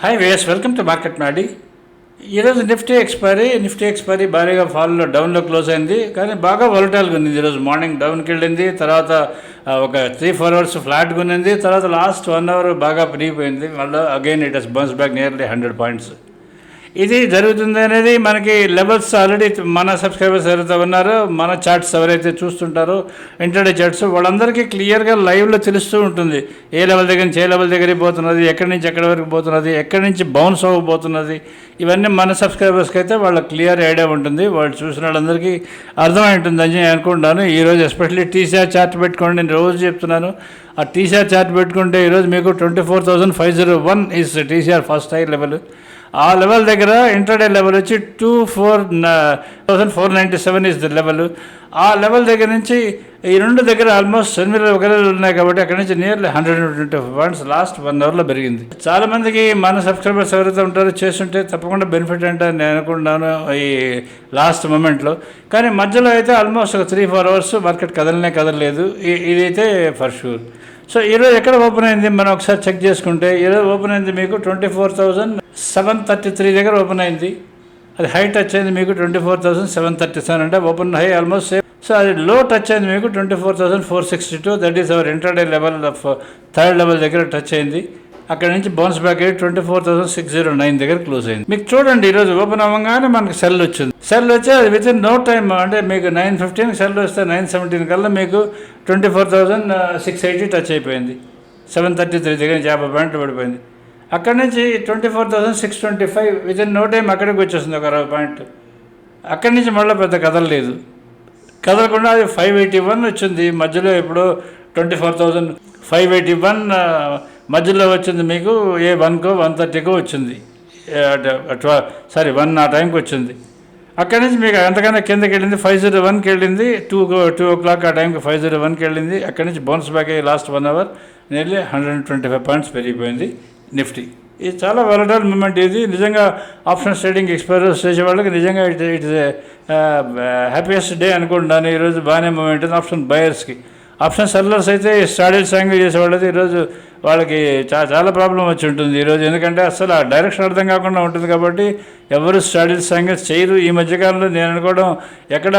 Hi ways welcome to market మాడి ఈరోజు Nifty expiry Nifty expiry భారీగా ఫాల్లో డౌన్లో క్లోజ్ అయింది. కానీ బాగా వొలటాల్గా ఉంది ఈరోజు మార్నింగ్ డౌన్కి వెళ్ళింది తర్వాత ఒక త్రీ ఫోర్ అవర్స్ ఫ్లాట్గా ఉన్నింది తర్వాత లాస్ట్ వన్ అవర్ బాగా పెరిగిపోయింది. మళ్ళీ again it has bounce back nearly hundred points ఇది జరుగుతుంది అనేది మనకి లెవెల్స్ ఆల్రెడీ మన సబ్స్క్రైబర్స్ ఎవరైతే ఉన్నారో మన చార్ట్స్ ఎవరైతే చూస్తుంటారో ఇంటర్డే చార్ట్స్ వాళ్ళందరికీ క్లియర్గా లైవ్లో తెలుస్తూ ఉంటుంది. ఏ లెవెల్ దగ్గర నుంచి ఏ లెవెల్ దగ్గరికి పోతున్నది ఎక్కడి నుంచి ఎక్కడి వరకు పోతున్నది ఎక్కడి నుంచి బౌన్స్ అవ్వబోతున్నది ఇవన్నీ మన సబ్స్క్రైబర్స్కి అయితే వాళ్ళ క్లియర్ ఐడియా ఉంటుంది. వాళ్ళు చూసిన వాళ్ళందరికీ అర్థమై ఉంటుందని నేను అనుకుంటాను. ఈరోజు ఎస్పెషల్లీ టీసీఆర్ చార్ట్ పెట్టుకోండి నేను రోజు చెప్తున్నాను. ఆ టీసీఆర్ చార్ట్ పెట్టుకుంటే ఈరోజు మీకు twenty four thousand five zero one is TCR first high level. ఆ లెవెల్ దగ్గర ఇంటర్డే లెవెల్ వచ్చి two four thousand four ninety seven is the level ఆ లెవెల్ దగ్గర నుంచి ఈ రెండు దగ్గర ఆల్మోస్ట్ ఎనిమిది ఒక ఉన్నాయి కాబట్టి అక్కడ నుంచి nearly hundred and twenty points last one అవర్లో పెరిగింది. చాలా మందికి మన సబ్స్క్రైబర్స్ ఎవరైతే ఉంటారో చేస్తుంటే తప్పకుండా బెనిఫిట్ అంటే నేను అనుకుంటున్నాను ఈ లాస్ట్ మూమెంట్లో కానీ మధ్యలో అయితే ఆల్మోస్ట్ ఒక త్రీ ఫోర్ అవర్స్ మార్కెట్ కదలనే కదలలేదు. ఇదైతే ఫర్ షూర్ సో ఈరోజు ఎక్కడ ఓపెన్ అయింది మనం ఒకసారి చెక్ చేసుకుంటే ఈరోజు ఓపెన్ అయింది మీకు twenty four thousand seven thirty three దగ్గర ఓపెన్ అయింది. అది హై టచ్ అయింది మీకు twenty four thousand seven thirty seven అంటే open high almost same. So అది లో టచ్ అయింది మీకు twenty four thousand four sixty two that is our intraday level of third level దగ్గర టచ్ అయింది. అక్కడ నుంచి బౌన్స్ బ్యాక్ అయ్యి twenty four thousand six zero nine దగ్గర క్లోజ్ అయింది. మీకు చూడండి ఈరోజు ఓపెన్ అవ్వగానే మనకి సెల్ వచ్చింది. సెల్ వచ్చి అది విత్ ఇన్ నో టైమ్ అంటే మీకు నైన్ ఫిఫ్టీన్ సెల్ వస్తే నైన్ సెవెంటీన్ కల్లా మీకు twenty four thousand six eighty touch అయిపోయింది. సెవెన్ థర్టీ త్రీ దగ్గర నుంచి యాభై పాయింట్లు పడిపోయింది. అక్కడ నుంచి twenty four thousand six twenty five within no time అక్కడికి వచ్చేసింది ఒక అరవై పాయింట్ అక్కడి నుంచి మళ్ళీ పెద్ద కదలలేదు. కదలకుండా అది ఫైవ్ ఎయిటీ వన్ వచ్చింది. మధ్యలో ఇప్పుడు twenty four thousand five eighty one మధ్యలో వచ్చింది మీకు ఏ వన్కో వన్ థర్టీకో వచ్చింది. సారీ వన్ ఆ టైంకి వచ్చింది. అక్కడి నుంచి మీకు అంతకన్నా కిందకి వెళ్ళింది ఫైవ్ జీరో వన్కి వెళ్ళింది టూ టూ ఓ క్లాక్ ఆ టైంకి ఫైవ్ జీరో వన్కి వెళ్ళింది. అక్కడి నుంచి బౌన్స్ బ్యాక్ అయ్యి last one hour nearly hundred and twenty five points పెరిగిపోయింది నిఫ్టీ. ఇది చాలా వెలడల్ మూమెంట్ ఇది. నిజంగా ఆప్షన్స్ ట్రేడింగ్ ఎక్స్పీరియన్స్ చేసే వాళ్ళకి నిజంగా ఇట్ ఇట్ హ్యాపీయెస్ట్ డే అనుకుంటున్నాను. ఈరోజు బాగానే మూమెంట్ ఉంది ఆప్షన్ బయర్స్కి ఆప్షన్ సెల్లర్స్ అయితే స్టాడిల్ సాంగ్ చేసే ఈరోజు వాళ్ళకి చా చాలా ప్రాబ్లం వచ్చి ఉంటుంది ఈరోజు ఎందుకంటే అసలు ఆ డైరెక్షన్ అర్థం కాకుండా ఉంటుంది కాబట్టి ఎవరు స్టాడిల్స్ సాంగిల్స్ చేయరు. ఈ మధ్యకాలంలో నేను అనుకోవడం ఎక్కడ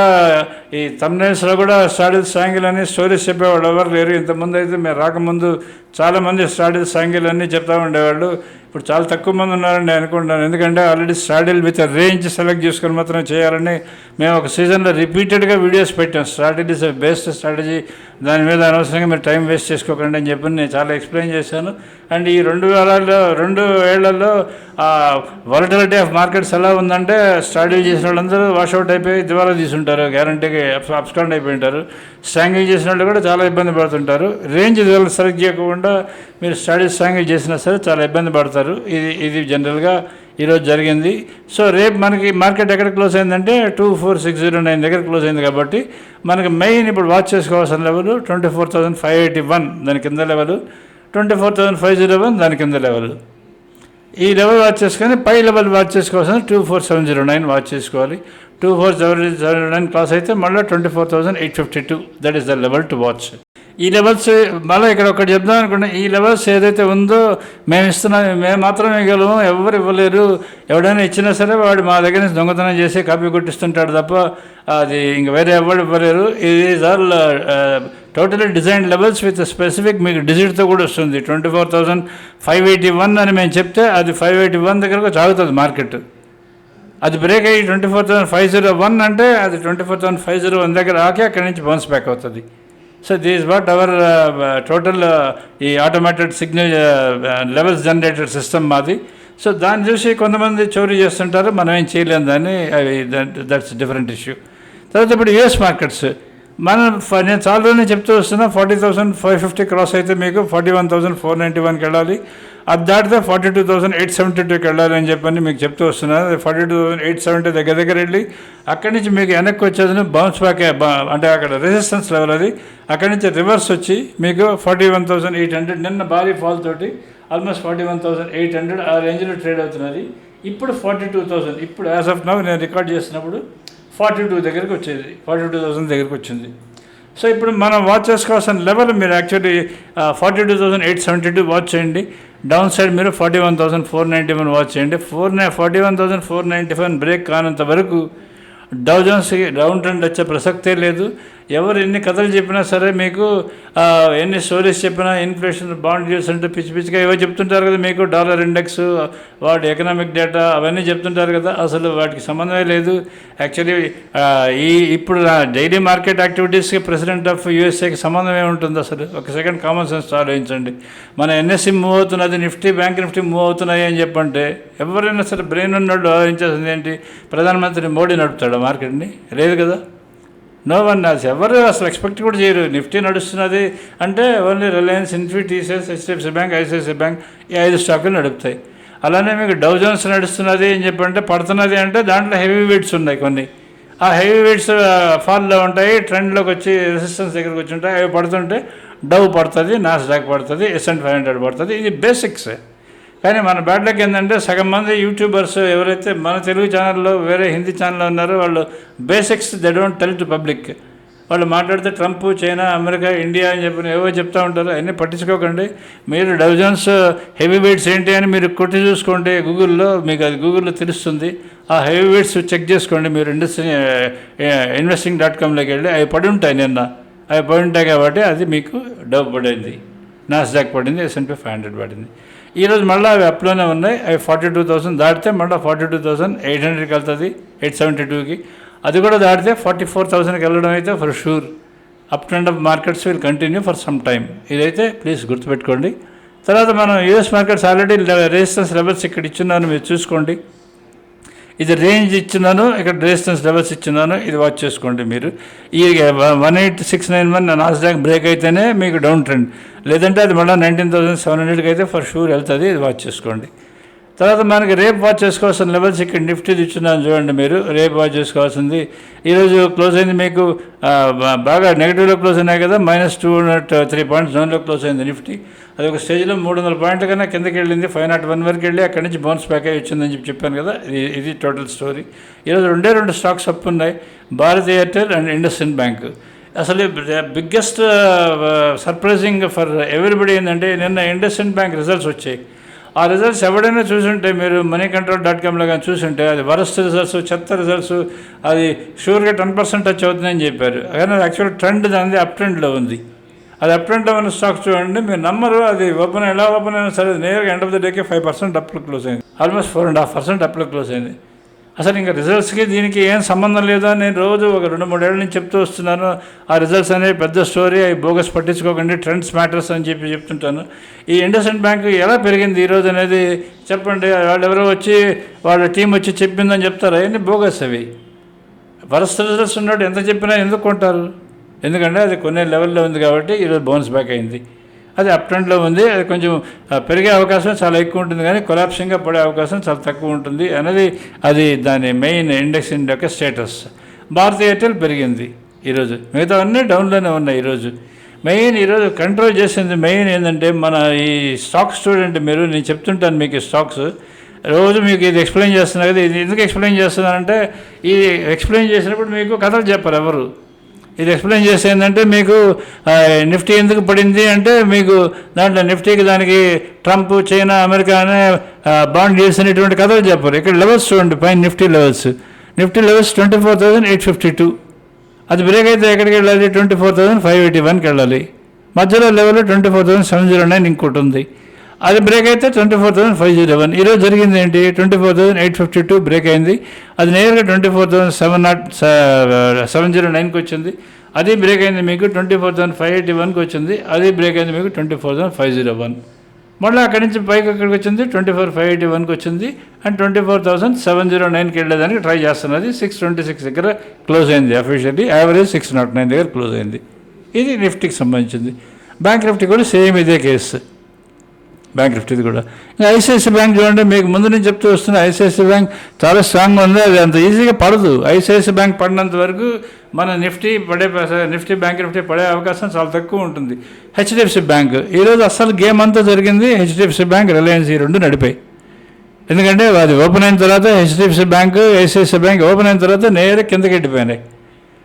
ఈ తమ్నైల్స్లో కూడా స్టాడిల్స్ సాంగిల్ అని స్టోరీస్ చెప్పేవాళ్ళు ఎవరు లేరు. ఇంతకుముందు అయితే మేము రాకముందు చాలామంది స్టాడిల్ సాంగిల్ అన్నీ చెప్తా ఉండేవాళ్ళు. ఇప్పుడు చాలా తక్కువ మంది ఉన్నారని నేను అనుకుంటాను ఎందుకంటే already straddle with range select చేసుకొని మాత్రం చేయాలని మేము ఒక సీజన్లో రిపీటెడ్గా వీడియోస్ పెట్టాం. Strategies best strategy. దాని మీద అనవసరంగా మీరు టైం వేస్ట్ చేసుకోకండి అని చెప్పి నేను చాలా ఎక్స్ప్లెయిన్ చేశాను. అండ్ ఈ రెండు వేలలో రెండు ఏళ్ళలో వాలటిలిటీ ఆఫ్ మార్కెట్స్ ఎలా ఉందంటే స్టడీ చేసిన వాళ్ళందరూ వాషౌట్ అయిపోయి దివాలా తీసుంటారు. గ్యారంటీకి అప్స్కాండ్ అయిపోయి ఉంటారు. స్ట్రాంగిల్ చేసిన వాళ్ళు కూడా చాలా ఇబ్బంది పడుతుంటారు. రేంజ్ సెలెక్ట్ చేయకుండా మీరు స్టడీ స్ట్రాంగిల్ చేసినా సరే చాలా ఇబ్బంది పడతారు. ఇది ఇది జనరల్గా ఈరోజు జరిగింది. సో రేపు మనకి మార్కెట్ ఎక్కడ క్లోజ్ అయిందంటే two four six zero nine దగ్గర క్లోజ్ అయింది కాబట్టి మనకి మెయిన్ ఇప్పుడు వాచ్ చేసుకోవాల్సిన level twenty four thousand five eighty one దాని కింద level twenty four thousand five zero one దాని కింద లెవెల్ ఈ లెవెల్ వాచ్ చేసుకొని పై లెవెల్ వాచ్ చేసుకోవాల్సిన two four seven zero nine watch చేసుకోవాలి. Two four seven zero nine cross అయితే మళ్ళీ twenty four thousand eight fifty two that is the level to watch ఈ లెవెల్స్ మళ్ళీ ఇక్కడ ఒకటి చెప్దాం అనుకుంటే ఈ లెవెల్స్ ఏదైతే ఉందో మేము ఇస్తున్నాం మేము మాత్రమే ఇవ్వగలము ఎవరు ఇవ్వలేరు. ఎవడైనా ఇచ్చినా సరే వాడు మా దగ్గర నుంచి దొంగతనం చేసి కాపీ కొట్టిస్తుంటాడు తప్ప అది ఇంక వేరే ఎవరు ఇవ్వలేరు. ఇది is all totally design levels with specific మీకు డిజిట్తో కూడా వస్తుంది. Twenty four thousand five eighty one అని మేము చెప్తే అది ఫైవ్ ఎయిటీ వన్ దగ్గరకు సాగుతుంది మార్కెట్. అది బ్రేక్ అయ్యి twenty four thousand five zero one అంటే అది twenty four thousand five zero one దగ్గర ఆకి అక్కడి నుంచి బౌన్స్ బ్యాక్ అవుతుంది. So this what our total ఈ automated signal levels generated system మాది. సో దాన్ని చూసి కొంతమంది చోరీ చేస్తుంటారు. మనం ఏం చేయలేము దాన్ని. అవి దట్స్ డిఫరెంట్ ఇష్యూ తర్వాత ఇప్పుడు యుఎస్ మార్కెట్స్ మనం నేను చాలా రోజులు చెప్తూ వస్తున్నా forty thousand five fifty cross అయితే మీకు forty one thousand four ninety వన్కి వెళ్ళాలి. అది దాటితే forty two thousand eight seventy టూకి వెళ్ళాలని చెప్పని మీకు చెప్తూ వస్తున్నాను forty two thousand eight seventy దగ్గర దగ్గర వెళ్ళి అక్కడి నుంచి మీకు వెనక్కి వచ్చేది బౌన్స్ బ్యాక్ అంటే అక్కడ రెసిస్టెన్స్ లెవెల్ అది. అక్కడి నుంచి రివర్స్ వచ్చి మీకు forty one thousand eight hundred నిన్న భారీ ఫాల్ తోటి almost forty one thousand eight hundred ఆ రేంజ్లో ట్రేడ్ అవుతున్నది. ఇప్పుడు ఫార్టీ టూ థౌసండ్ ఇప్పుడు యాజ్ ఆఫ్ నవ్ నేను రికార్డ్ చేసినప్పుడు ఫార్టీ టూ దగ్గరికి వచ్చేది. ఫార్టీ టూ థౌసండ్ దగ్గరికి వచ్చింది. సో ఇప్పుడు మనం వాచ్ చేసుకోవాల్సిన లెవెల్ మీరు actually forty two thousand eight seventy two watch చేయండి. డౌన్ సైడ్ మీరు forty one thousand four ninety one watch చేయండి. ఫోర్ నై forty one thousand four ninety one break కానంత వరకు డౌ జోన్స్కి డౌన్ ట్రెండ్ వచ్చే ప్రసక్తే లేదు. ఎవరు ఎన్ని కథలు చెప్పినా సరే మీకు ఎన్ని స్టోరీస్ చెప్పినా ఇన్ఫ్లేషన్ బాండ్ డ్యూస్ అంటే పిచ్చి పిచ్చిగా ఏవో చెప్తుంటారు కదా మీకు డాలర్ ఇండెక్స్ వాటి ఎకనామిక్ డేటా అవన్నీ చెప్తుంటారు కదా. అసలు వాటికి సంబంధమే లేదు. యాక్చువల్లీ ఈ ఇప్పుడు డైలీ మార్కెట్ యాక్టివిటీస్కి ప్రెసిడెంట్ ఆఫ్ యూఎస్ఏకి సంబంధం ఏముంటుంది అసలు? ఒక సెకండ్ కామన్ సెన్స్ ఆలోచించండి. మన ఎన్ఎస్సి మూవ్ అవుతున్నది నిఫ్టీ బ్యాంక్ నిఫ్టీ మూవ్ అవుతున్నాయి అని చెప్పంటే ఎవరైనా సరే బ్రెయిన్ ఉన్నాడు ఆలోచించాల్సింది ఏంటి? ప్రధానమంత్రి మోడీ నడుపుతాడు మార్కెట్ని లేదు కదా. నో వన్ నాస్ ఎవరు అసలు ఎక్స్పెక్ట్ కూడా చేయరు. నిఫ్టీ నడుస్తున్నది అంటే only Reliance Infy TCS HDFC bank ICICI bank ఈ ఐదు స్టాకులు నడుపుతాయి. అలానే మీకు డౌ జోన్స్ నడుస్తున్నది అని చెప్పంటే పడుతున్నది అంటే దాంట్లో హెవీ వెయిట్స్ ఉన్నాయి కొన్ని. ఆ హెవీ వెయిట్స్ ఫాల్లో ఉంటాయి ట్రెండ్లోకి వచ్చి రెసిస్టెన్స్ దగ్గరకు వచ్చి ఉంటాయి. అవి పడుతుంటే డవ్ పడుతుంది నాస్డాక్ పడుతుంది ఎస్ఎన్ ఫైవ్ హండ్రెడ్ పడుతుంది. ఇది బేసిక్స్ కానీ మన బ్యాడ్లకి ఏంటంటే సగం మంది యూట్యూబర్స్ ఎవరైతే మన తెలుగు ఛానల్లో వేరే హిందీ ఛానల్లో ఉన్నారో వాళ్ళు basics they don't tell to public వాళ్ళు మాట్లాడితే ట్రంప్ చైనా అమెరికా ఇండియా అని చెప్పి ఏవో చెప్తూ ఉంటారు. అవన్నీ పట్టించుకోకండి. మీరు డజన్స్ హెవీ వెయిట్స్ ఏంటి అని మీరు కొట్టి చూసుకోండి గూగుల్లో మీకు అది గూగుల్లో తెలుస్తుంది. ఆ హెవీ వెయిట్స్ చెక్ చేసుకోండి. మీరు ఇండస్ట్రీ ఇన్వెస్టింగ్ డాట్ కామ్లోకి వెళ్ళి. అవి పడి ఉంటాయి నిన్న. అవి పడి ఉంటాయి కాబట్టి అది మీకు డబ్బు పడింది. నాస్డాక్ పడింది ఎస్ఎన్పి ఫైవ్ హండ్రెడ్ పడింది. ఈరోజు మళ్ళీ అవి అప్లోనే ఉన్నాయి. అవి ఫార్టీ టూ థౌసండ్ దాటితే మళ్ళీ ఫార్టీ టూ థౌసండ్ ఎయిట్ హండ్రెడ్కి వెళ్తుంది ఎయిట్ సెవెంటీ టూకి అది కూడా దాటితే ఫార్టీ ఫోర్ థౌసండ్కి వెళ్ళడం అయితే for sure up trend of markets will continue for some time ఇదైతే ప్లీజ్ గుర్తుపెట్టుకోండి. తర్వాత మనం US markets already resistance levels ఇక్కడ ఇచ్చున్నాను మీరు చూసుకోండి. ఇది రేంజ్ ఇచ్చున్నాను ఇక్కడ రెసిస్టెన్స్ లెవెల్స్ ఇచ్చున్నాను ఇది వాచ్ చేసుకోండి మీరు. ఈ one eight six nine one Nasdaq break అయితేనే మీకు డౌన్ ట్రెండ్ లేదంటే అది మళ్ళీ నైన్టీన్ థౌసండ్ సెవెన్ హండ్రెడ్కి అయితే ఫర్ షూర్ వెళ్తుంది ఇది వాచ్ చేసుకోండి. తర్వాత మనకి రేపు వాచ్ చేసుకోవాల్సిన లెవెల్స్ ఇక్కడ నిఫ్టీది ఇచ్చున్నాను చూడండి మీరు. రేపు వాచ్ చేసుకోవాల్సింది. ఈరోజు క్లోజ్ అయింది మీకు బాగా నెగిటివ్లో క్లోజ్ అయినాయి కదా minus two nought three points జోన్లో క్లోజ్ అయింది నిఫ్టీ అది ఒక స్టేజ్లో మూడు వందల పాయింట్ల కన్నా కిందకి వెళ్ళింది ఫైవ్ నాట్ వన్ వరకు వెళ్ళి అక్కడి నుంచి బౌన్స్ బ్యాక్ అయ్యి వచ్చిందని చెప్పి చెప్పాను కదా ఇది ఇది టోటల్ స్టోరీ ఈరోజు రెండే రెండు స్టాక్స్ అప్ ఉన్నాయి Bharat Airtel and IndusInd bank. అసలు బిగ్గెస్ట్ సర్ప్రైజింగ్ ఫర్ ఎవ్రీబడి ఏంటంటే నిన్న ఇండస్ఇండ్ బ్యాంక్ రిజల్ట్స్ వచ్చాయి. ఆ రిజల్ట్స్ ఎవడైనా చూసుంటే మీరు మనీ కంట్రోల్ డాట్ కామ్లో కానీ చూసుంటే అది వరస్ట్ రిజల్ట్స్ చెత్త రిజల్ట్స్ అది షూర్గా టెన్ పర్సెంట్ టచ్ అవుతుందని చెప్పారు. కానీ యాక్చువల్ ట్రెండ్ దానిది అప్ ట్రెండ్లో ఉంది. అది అప్ ట్రెండ్లో ఉన్న స్టాక్ చూడండి మీరు నమ్మరు అది ఓపెన్ ఎలా ఓపెన్ అయినా సరే నేరుగా ఎండ్ ఆఫ్ ద డేకి ఫైవ్ పర్సెంట్ అప్లో క్లోజ్ అయింది. Almost four and half percent అప్లో close అయింది. అసలు ఇంకా రిజల్ట్స్కి దీనికి ఏం సంబంధం లేదు అని నేను రోజు ఒక రెండు మూడేళ్ళ నుంచి చెప్తూ వస్తున్నాను. ఆ రిజల్ట్స్ అనేవి పెద్ద స్టోరీ అవి బోగస్ పట్టించుకోకండి ట్రెండ్స్ మ్యాటర్స్ అని చెప్పి చెప్తుంటాను. ఈ ఇండస్ఇండ్ బ్యాంక్ ఎలా పెరిగింది ఈరోజు అనేది చెప్పండి. వాళ్ళు ఎవరో వచ్చి వాళ్ళ టీం వచ్చి చెప్పిందని చెప్తారు? అవన్నీ బోగస్ అవి? వరస్ట్ రిజల్ట్స్ ఉన్నాడు. ఎంత చెప్పినా ఎందుకు కొంటారు? ఎందుకంటే అది కొన్ని లెవెల్లో ఉంది కాబట్టి ఈరోజు బౌన్స్ బ్యాక్ అయింది. అది అప్ ట్రెండ్లో ఉంది. అది కొంచెం పెరిగే అవకాశం చాలా ఎక్కువ ఉంటుంది కానీ కొలాప్సింగ్గా పడే అవకాశం చాలా తక్కువ ఉంటుంది అనేది అది దాని మెయిన్ ఇండెక్స్ యొక్క స్టేటస్ భారతీయ ఎయిర్టెల్ పెరిగింది ఈరోజు. మిగతా అన్నీ డౌన్లోనే ఉన్నాయి ఈరోజు. మెయిన్ ఈరోజు కంట్రోల్ చేసింది మెయిన్ ఏంటంటే మన ఈ స్టాక్ స్టూడెంట్ మీరు నేను చెప్తుంటాను మీకు స్టాక్స్ రోజు మీకు ఇది ఎక్స్ప్లెయిన్ చేస్తున్నా కదా ఇది ఎందుకు ఎక్స్ప్లెయిన్ చేస్తున్నానంటే ఇది ఎక్స్ప్లెయిన్ చేసినప్పుడు మీకు కథలు చెప్పరు ఎవరు. ఇది ఎక్స్ప్లెయిన్ చేసేందంటే ఏంటంటే మీకు నిఫ్టీ ఎందుకు పడింది అంటే మీకు దాంట్లో నిఫ్టీకి దానికి ట్రంప్ చైనా అమెరికా అనే బాండ్ డీల్స్ అనేటువంటి కథలు చెప్పరు. ఇక్కడ లెవెల్స్ చూడండి పైన Nifty levels Nifty levels twenty four thousand eight fifty two అది బ్రేక్ అయితే ఎక్కడికి వెళ్ళాలి? Twenty four thousand five eighty వన్కి వెళ్ళాలి. మధ్యలో level twenty four thousand seven zero nine ఇంకోటి ఉంది. అది బ్రేక్ అయితే twenty four thousand five zero one ఈరోజు జరిగింది ఏంటి? Twenty four thousand eight fifty two break అయింది. అది నేరుగా twenty four thousand seven nought seven zero నైన్కి వచ్చింది. అది బ్రేక్ అయింది మీకు twenty four thousand five eighty వన్కి వచ్చింది. అది బ్రేక్ అయింది మీకు twenty four thousand five zero one మళ్ళీ అక్కడి నుంచి పైకి అక్కడికి వచ్చింది? ట్వంటీ ఫోర్ ఫైవ్ ఎయిటీ వన్కి వచ్చింది. And twenty four thousand seven zero నైన్కి వెళ్ళేదానికి ట్రై చేస్తున్నది. సిక్స్ ట్వంటీ సిక్స్ దగ్గర క్లోజ్ అయింది officially average six nought nine దగ్గర క్లోజ్ అయింది. ఇది నిఫ్టీకి సంబంధించింది. బ్యాంక్ నిఫ్టీ కూడా సేమ్ ఇదే కేసు బ్యాంక్ నిఫ్టీది కూడా. ఇంకా ఐసిఐసిఐ బ్యాంక్ చూడండి మీకు ముందు నుంచి చెప్తూ వస్తున్న ఐసిఐసిఐ బ్యాంక్ చాలా స్ట్రాంగ్గా ఉంది. అది అంత ఈజీగా పడదు. ఐసిఐసిఐ బ్యాంక్ పడినంత వరకు మన నిఫ్టీ పడే నిఫ్టీ బ్యాంక్ నిఫ్టీ పడే అవకాశం చాలా తక్కువ ఉంటుంది. HDFC bank. ఈరోజు అసలు గేమ్ అంతా జరిగింది హెచ్డిఎఫ్సి బ్యాంక్ రిలయన్స్ ఈ రెండు నడిపాయి. ఎందుకంటే అది ఓపెన్ అయిన తర్వాత HDFC bank ICICI bank open అయిన తర్వాత నేరుగా కిందకి వెళ్ళిపోయినాయి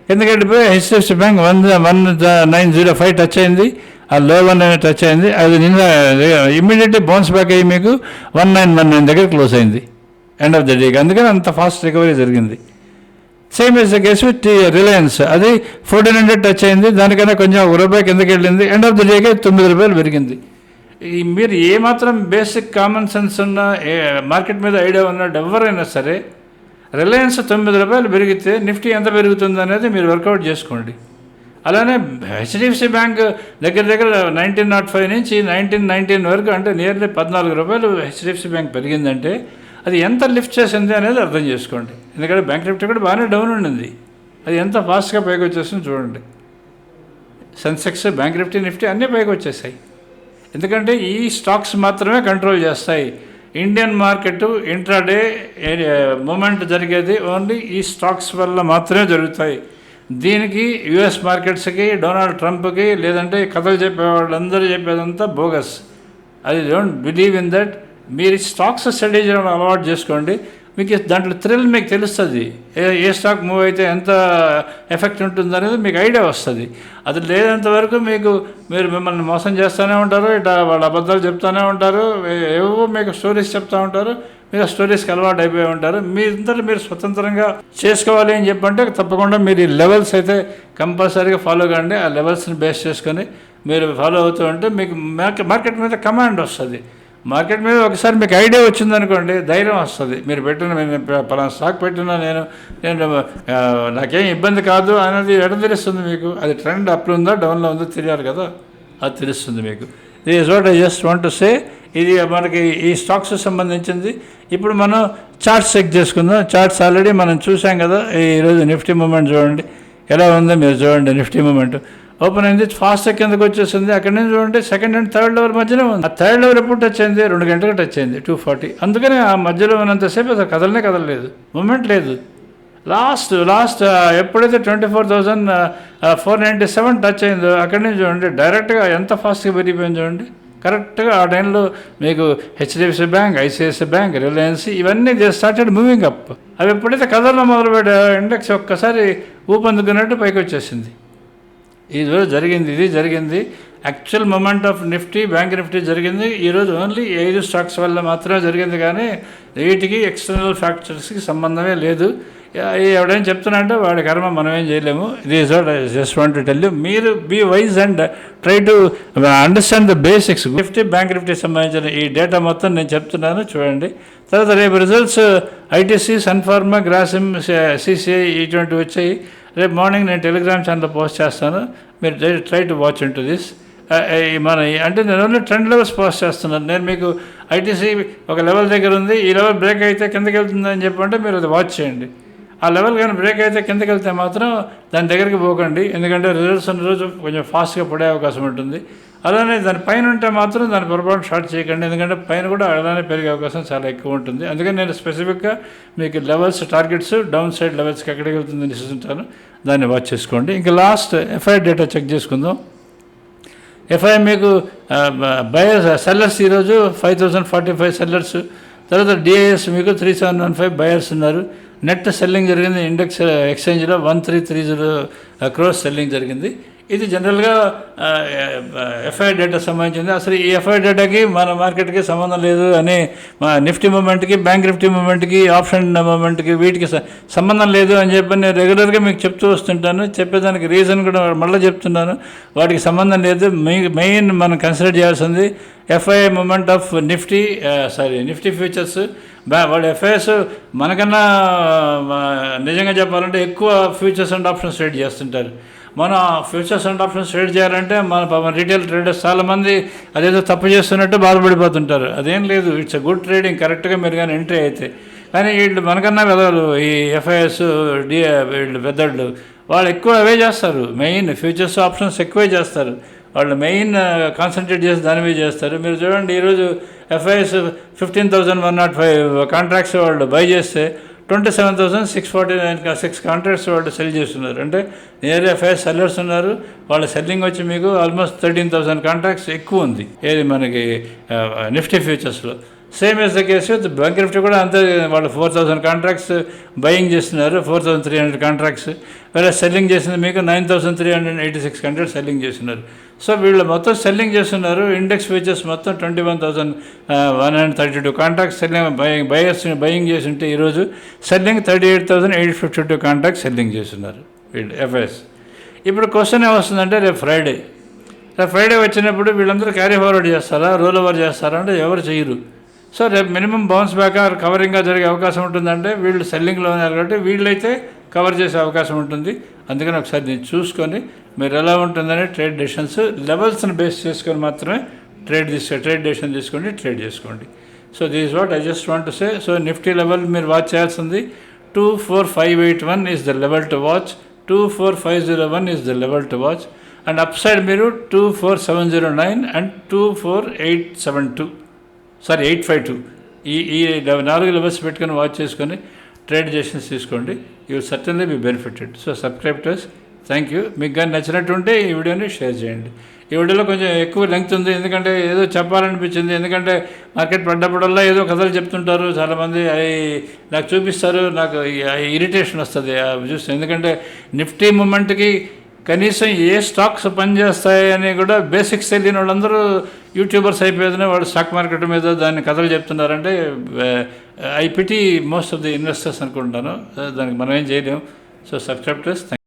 కిందకి వెళ్ళిపోయి HDFC bank one one nine zero five touch అయింది. ఆ లో వన్ టచ్ అయింది. అది నిన్న ఇమ్మీడియట్లీ బౌన్స్ బ్యాక్ అయ్యి మీకు వన్ నైన్ వన్ నైన్ దగ్గర క్లోజ్ అయింది. ఎండ్ ఆఫ్ ద డేకి అందుకని అంత ఫాస్ట్ రికవరీ జరిగింది. Same is the case with Reliance అది ఫోర్టీన్ హండ్రెడ్ టచ్ అయింది. దానికన్నా కొంచెం ఒక రూపాయి కిందకి వెళ్ళింది. ఎండ్ ఆఫ్ ద డేకి తొమ్మిది రూపాయలు పెరిగింది. మీరు ఏమాత్రం బేసిక్ కామన్ సెన్స్ ఉన్న మార్కెట్ మీద ఐడియా ఉన్న ఎవరైనా సరే రిలయన్స్ తొమ్మిది రూపాయలు పెరిగితే నిఫ్టీ ఎంత పెరుగుతుంది అనేది మీరు వర్కౌట్ చేసుకోండి. అలానే హెచ్డిఎఫ్సి బ్యాంక్ దగ్గర దగ్గర నైన్టీన్ నాట్ ఫైవ్ నుంచి నైన్టీన్ నైన్టీన్ వరకు అంటే నియర్లీ పద్నాలుగు రూపాయలు హెచ్డిఎఫ్సి బ్యాంక్ పెరిగిందంటే అది ఎంత లిఫ్ట్ చేసింది అనేది అర్థం చేసుకోండి. ఎందుకంటే బ్యాంక్ నిఫ్టీ కూడా బాగానే డౌన్ ఉండింది. అది ఎంత ఫాస్ట్గా పైకి వచ్చేసింది చూడండి. సెన్సెక్స్ బ్యాంక్ నిఫ్టీ నిఫ్టీ అన్నీ పైకి వచ్చేసాయి. ఎందుకంటే ఈ స్టాక్స్ మాత్రమే కంట్రోల్ చేస్తాయి. ఇండియన్ మార్కెట్ ఇంట్రాడే మూమెంట్ జరిగేది ఓన్లీ ఈ స్టాక్స్ వల్ల మాత్రమే జరుగుతాయి. దీనికి యుఎస్ మార్కెట్స్కి డొనాల్డ్ ట్రంప్కి లేదంటే కథలు చెప్పేవాళ్ళందరూ చెప్పేదంతా బోగస్. అది డోంట్ బిలీవ్ ఇన్ దట్. మీరు స్టాక్స్ స్టడీ చేయడం అలవాటు చేసుకోండి. మీకు దాంట్లో థ్రిల్ మీకు తెలుస్తుంది. ఏ ఏ స్టాక్ మూవ్ అయితే ఎంత ఎఫెక్ట్ ఉంటుంది అనేది మీకు ఐడియా వస్తుంది. అది లేనంత వరకు మీకు మీరు మిమ్మల్ని మోసం చేస్తూనే ఉంటారు ఇట్లా వాళ్ళ అబద్ధాలు చెప్తూనే ఉంటారు ఏవో మీకు స్టోరీస్ చెప్తూ ఉంటారు. మీరు ఆ స్టోరీస్కి అలవాటు అయిపోయి ఉంటారు. మీరంతా మీరు స్వతంత్రంగా చేసుకోవాలి అని చెప్పంటే తప్పకుండా మీరు ఈ లెవెల్స్ అయితే కంపల్సరీగా ఫాలో కండి. ఆ లెవెల్స్ని బేస్ చేసుకొని మీరు ఫాలో అవుతూ ఉంటే మీకు మార్కెట్ మార్కెట్ మీద కమాండ్ వస్తుంది. మార్కెట్ మీద ఒకసారి మీకు ఐడియా వచ్చిందనుకోండి ధైర్యం వస్తుంది. మీరు పెట్టిన నేను పలానా స్టాక్ పెట్టినా నేను నేను నాకేం ఇబ్బంది కాదు అనేది ఎడ తెలుస్తుంది మీకు? అది ట్రెండ్ అప్లో ఉందా డౌన్లో ఉందో తెలియాలి కదా. అది తెలుస్తుంది మీకు. This what I just want to say ఇది మనకి ఈ స్టాక్స్ సంబంధించింది. ఇప్పుడు మనం చార్ట్స్ చెక్ చేసుకుందాం. చార్ట్స్ ఆల్రెడీ మనం చూసాం కదా ఈరోజు నిఫ్టీ మూమెంట్ చూడండి. ఎలా ఉందో మీరు చూడండి నిఫ్టీ మూమెంట్. ఓపెన్ అయింది ఫాస్ట్ కిందకు వచ్చేసింది. అక్కడ నుంచి చూడండి సెకండ్ అండ్ థర్డ్ లెవెల్ మధ్యలో ఉంది. ఆ థర్డ్ లెవెల్ ఎప్పుడు టచ్ అయింది? రెండు గంటలకు టచ్ అయింది టూ ఫార్టీ అందుకని ఆ మధ్యలో ఉన్నంతసేపు అసలు కదలనే కదలలేదు. మూమెంట్ లేదు. లాస్ట్ లాస్ట్ ఎప్పుడైతే twenty four thousand four ninety seven touch అయిందో అక్కడి నుంచి చూడండి డైరెక్ట్గా ఎంత ఫాస్ట్గా పెరిగిపోయింది చూడండి. కరెక్ట్గా ఆ టైంలో మీకు HDFC bank ICICI bank Reliance ఇవన్నీ దే స్టార్టెడ్ మూవింగ్ అప్ అవి ఎప్పుడైతే కథల్లో మొదలుపెట్టా ఇండెక్స్ ఒక్కసారి ఊపందుకున్నట్టు పైకి వచ్చేసింది. ఈరోజు రోజు జరిగింది ఇది జరిగింది. Actual moment of Nifty bank Nifty జరిగింది. ఈరోజు ఓన్లీ ఐదు స్టాక్స్ వల్ల మాత్రమే జరిగింది కానీ వీటికి ఎక్స్టర్నల్ ఫ్యాక్టర్స్కి సంబంధమే లేదు. ఎవడేం ఎవడైనా చెప్తున్నా అంటే వాడి కర్మ మనం ఏం చేయలేము. ఇది is what just want to tell you మీరు be wise and try to understand the basics Nifty bank Nifty సంబంధించిన ఈ డేటా మొత్తం నేను చెప్తున్నాను చూడండి. తర్వాత రేపు results ITC Sun Pharma Grasim CCI ఇటువంటివి వచ్చాయి. రేపు మార్నింగ్ నేను టెలిగ్రామ్ ఛానల్లో పోస్ట్ చేస్తాను. మీరు try to watch into this మన అంటే నేను ఓన్లీ ట్రెండ్ లెవెల్స్ పోస్ట్ చేస్తున్నాను. నేను మీకు ఐటీసీ ఒక లెవెల్ దగ్గర ఉంది. ఈ లెవెల్ బ్రేక్ అయితే కిందకి వెళ్తుందని చెప్పంటే మీరు అది వాచ్ చేయండి. ఆ లెవెల్ కానీ బ్రేక్ అయితే కిందకి వెళ్తే మాత్రం దాని దగ్గరికి పోకండి. ఎందుకంటే రిజల్ట్స్ అన్న రోజు కొంచెం ఫాస్ట్గా పడే అవకాశం ఉంటుంది. అలానే దాని పైన ఉంటే మాత్రం దాని పొరపాటు స్టార్ట్ చేయకండి. ఎందుకంటే పైన కూడా అలానే పెరిగే అవకాశం చాలా ఎక్కువ ఉంటుంది. అందుకని నేను స్పెసిఫిక్గా మీకు లెవెల్స్ టార్గెట్స్ డౌన్ సైడ్ లెవెల్స్కి ఎక్కడికి వెళ్తుందని ఇస్తుంటాను దాన్ని వాచ్ చేసుకోండి. ఇంకా లాస్ట్ ఎఫ్ఐ డేటా చెక్ చేసుకుందాం. ఎఫ్ఐ మీకు బయర్స్ సెల్లర్స్ ఈరోజు five thousand forty five sellers తర్వాత డిఐఎస్ మీకు three seven one five buyers ఉన్నారు. నెట్ సెల్లింగ్ జరిగింది index ఎక్స్చేంజ్లో one three three zero crores selling జరిగింది. ఇది జనరల్గా ఎఫ్ఐ డేటా సంబంధించింది. అసలు ఈ ఎఫ్ఐ డేటాకి మన మార్కెట్కి సంబంధం లేదు అని మా నిఫ్టీ మూమెంట్కి బ్యాంక్ నిఫ్టీ మూమెంట్కి ఆప్షన్ మూమెంట్కి వీటికి సంబంధం లేదు అని చెప్పి నేను రెగ్యులర్గా మీకు చెప్తూ వస్తుంటాను. చెప్పేదానికి రీజన్ కూడా మళ్ళీ చెప్తున్నాను. వాటికి సంబంధం లేదు. మెయిన్ మెయిన్ మనం కన్సిడర్ చేయాల్సింది FI moment of Nifty sorry Nifty futures వాడు ఎఫ్ఐఎస్ మనకన్నా నిజంగా చెప్పాలంటే ఎక్కువ ఫ్యూచర్స్ అండ్ ఆప్షన్స్ ట్రేడ్ చేస్తుంటారు. మన ఫ్యూచర్స్ అండ్ ఆప్షన్స్ ట్రేడ్ చేయాలంటే మన రీటైల్ ట్రేడర్స్ చాలామంది అదేదో తప్పు చేస్తున్నట్టు బాధపడిపోతుంటారు. అదేం లేదు ఇట్స్ అ గుడ్ ట్రేడింగ్ కరెక్ట్గా మీరు కానీ ఎంట్రీ అయితే. కానీ వీళ్ళు మనకన్నా పెద్దలు ఈ ఎఫ్ఐఎస్ డి వీళ్ళు పెద్దళ్ళు వాళ్ళు ఎక్కువ అవే చేస్తారు. మెయిన్ ఫ్యూచర్స్ ఆప్షన్స్ ఎక్కువే చేస్తారు. వాళ్ళు మెయిన్ కాన్సన్ట్రేట్ చేసి దాని మీద చేస్తారు. మీరు చూడండి ఈరోజు FIs fifteen thousand one nought five contracts వాళ్ళు బై చేస్తే twenty seven thousand six forty nine six contracts వాళ్ళు సెల్ చేస్తున్నారు. అంటే నియర్లీ ఫైవ్ సెల్లర్స్ ఉన్నారు. వాళ్ళ సెల్లింగ్ వచ్చి మీకు ఆల్మోస్ట్ థర్టీన్ థౌసండ్ కాంట్రాక్ట్స్ ఎక్కువ ఉంది. ఏది మనకి Nifty ఫ్యూచర్స్లో same is the case with bank Nifty కూడా అంతే వాళ్ళు ఫోర్ థౌసండ్ కాంట్రాక్ట్స్ బయింగ్ చేస్తున్నారు. Four thousand three hundred contracts వేరే సెల్లింగ్ చేసింది మీకు nine thousand three hundred eighty six hundred selling చేస్తున్నారు. సో వీళ్ళు మొత్తం సెల్లింగ్ చేస్తున్నారు. ఇండెక్స్ ఫీచర్స్ మొత్తం twenty one thousand one hundred thirty two. Contract selling buying buyers buying చేసి ఉంటే ఈరోజు selling thirty eight thousand eight fifty two contract selling చేస్తున్నారు వీళ్ళు ఎఫ్ఐఎస్ ఇప్పుడు క్వశ్చన్ ఏమొస్తుందంటే రేపు ఫ్రైడే రేపు ఫ్రైడే వచ్చినప్పుడు వీళ్ళందరూ క్యారీ ఫార్వర్డ్ చేస్తారా రోల్ ఓవర్ చేస్తారా అంటే ఎవరు చేయరు. సో రేపు మినిమం బౌన్స్ బ్యాక్ ఆర్ కవరింగ్గా జరిగే అవకాశం ఉంటుందంటే వీళ్ళు సెల్లింగ్లో ఉన్నారు కాబట్టి వీళ్ళైతే కవర్ చేసే అవకాశం ఉంటుంది. అందుకని ఒకసారి నేను చూసుకొని మీరు ఎలా ఉంటుందని ట్రేడ్ డెసిషన్స్ లెవెల్స్ని బేస్ చేసుకొని మాత్రమే ట్రేడ్ తీసుకో ట్రేడ్ డెసిషన్ తీసుకోండి ట్రేడ్ చేసుకోండి. So this what I just want to say. So Nifty level మీరు వాచ్ చేయాల్సింది two four five eight one is the level to watch two four five zero one is the level to watch and up side మీరు two four seven zero nine and two four eight seven two sorry eight five two. ఈ ఈ నాలుగు levels పెట్టుకొని watch చేసుకొని trade చేసి తీసుకోండి. You certainly be benefited. So subscribe to thank you మీకు కానీ నచ్చినట్టుంటే ఈ వీడియోని షేర్ చేయండి. ఈ వీడియోలో కొంచెం ఎక్కువ లెంగ్త్ ఉంది. ఎందుకంటే ఏదో చెప్పాలనిపించింది. ఎందుకంటే మార్కెట్ పడ్డప్పుడల్లా ఏదో కథలు చెప్తుంటారు. చాలామంది అవి నాకు చూపిస్తారు. నాకు ఇరిటేషన్ వస్తుంది. చూస్తే ఎందుకంటే నిఫ్టీ మూమెంట్కి కనీసం ఏ స్టాక్స్ పనిచేస్తాయి అని కూడా బేసిక్స్ తెలియని వాళ్ళందరూ యూట్యూబర్స్ అయిపోయేదని వాళ్ళు స్టాక్ మార్కెట్ మీద దాన్ని కథలు చెప్తున్నారంటే I pity most of the investors అనుకుంటాను. దానికి మనం ఏం చేయలేము సో సబ్స్క్రైబ్ టు థ్యాంక్